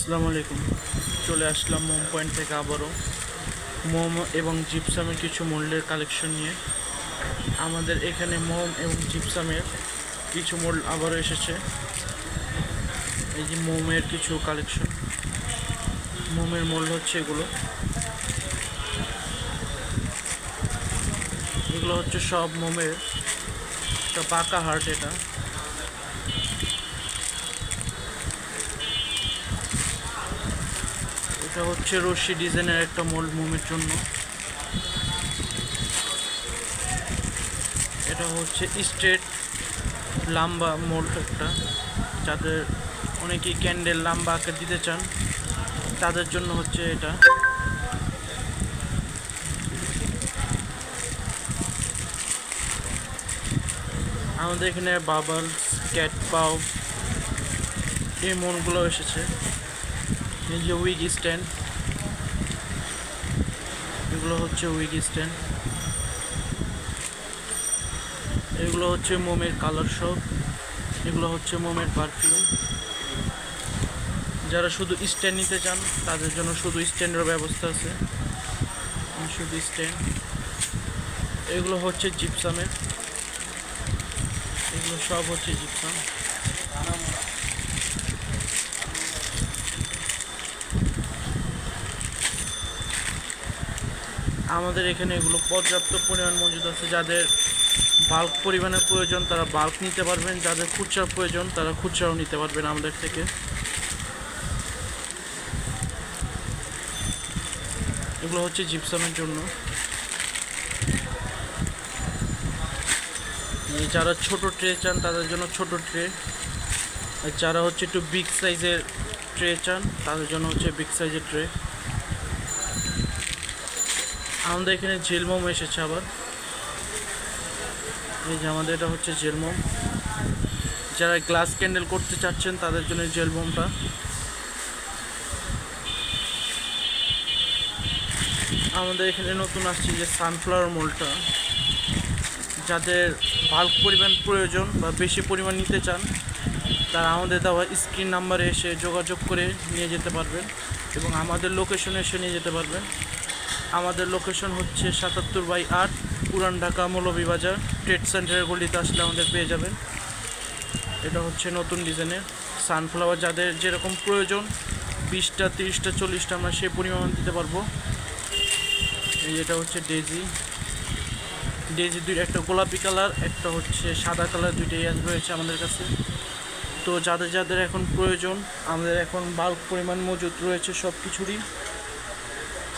আসসালামু আলাইকুম। চলে আসলাম মোম পয়েন্ট থেকে আবারও। মোম এবং জিপসামের কিছু মূল্যের কালেকশন নিয়ে। আমাদের এখানে মোম এবং জিপসামের কিছু মূল্য আবারও এসেছে। এই যে মোমের কিছু কালেকশন। মোমের মূল্য হচ্ছে এগুলো। এগুলো হচ্ছে সব মোমের একটা পাকা হার্ট এটা। এটা হচ্ছে রশি ডিজাইনের একটা মোল্ড মোমের জন্য। এটা হচ্ছে স্ট্রেট লাম্বা মোল্ড একটা। যাদের অনেকেই ক্যান্ডেল লাম্বা আকার দিতে চান, তাদের জন্য হচ্ছে এটা। আমাদের এখানে বাবলস ক্যাট পাও এই মনগুলো এসেছে। যে উইগ স্ট্যান্ড এগুলো হচ্ছে উইগ স্ট্যান্ড এগুলো হচ্ছে মোমের কালার শপ এগুলো হচ্ছে মোমের পারফিউম যারা শুধু স্ট্যান্ড নিতে চান, তাদের জন্য শুধু স্ট্যান্ডের ব্যবস্থা আছে। শুধু স্ট্যান্ড এগুলো হচ্ছে জিপসামের এগুলো সব হচ্ছে জিপসাম আমাদের এখানে এগুলো পর্যাপ্ত পরিমাণ মজুদ আছে। যাদের বাল্ক পরিমাণের প্রয়োজন, তারা বাল্ক নিতে পারবেন। যাদের খুচরা প্রয়োজন, তারা খুচরাও নিতে পারবেন আমাদের থেকে। এগুলো হচ্ছে জিপসামের জন্য। যারা ছোট ট্রে চান, তাদের জন্য ছোট ট্রে আর যারা হচ্ছে একটু বিগ সাইজের ট্রে চান, তাদের জন্য হচ্ছে বিগ সাইজের ট্রে আমাদের এখানে জেল মোম এসেছে আবার। এই যে আমাদের এটা হচ্ছে জেল মোম যারা গ্লাস ক্যান্ডেল করতে চাচ্ছেন, তাদের জন্য জেল মোমটা আমাদের এখানে নতুন আসছে যে সানফ্লাওয়ার মোলটা যাদের বাল্ক পরিমাণ প্রয়োজন বা বেশি পরিমাণ নিতে চান, তারা আমাদের দেওয়া স্ক্রিন নাম্বারে এসে যোগাযোগ করে নিয়ে যেতে পারবেন এবং আমাদের লোকেশনে এসে নিয়ে যেতে পারবেন। আমাদের লোকেশন হচ্ছে সাতাত্তর বাই আট, পুরান ঢাকা মৌলভীবাজার ট্রেড সেন্টারের গলিতে আসলে আমাদের পেয়ে যাবেন। এটা হচ্ছে নতুন ডিজাইনের সানফ্লাওয়ার যাদের যেরকম প্রয়োজন, বিশটা, তিরিশটা, চল্লিশটা আমরা সেই পরিমাণ দিতে পারব। এই এটা হচ্ছে ডেজি ডেজি দুই, একটা গোলাপি কালার একটা হচ্ছে সাদা কালার দুইটাই রয়েছে আমাদের কাছে। তো যাদের যাদের এখন প্রয়োজন, আমাদের এখন বাল্ক পরিমাণ মজুদ রয়েছে সব কিছুরই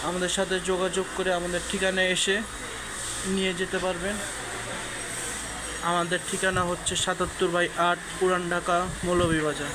আমাদের সাথে যোগাযোগ করে আমাদের ঠিকানায় এসে নিয়ে যেতে পারবেন। আমাদের ঠিকানা হচ্ছে সাতাত্তর বাই আট পুরান ঢাকা মৌলভীবাজার।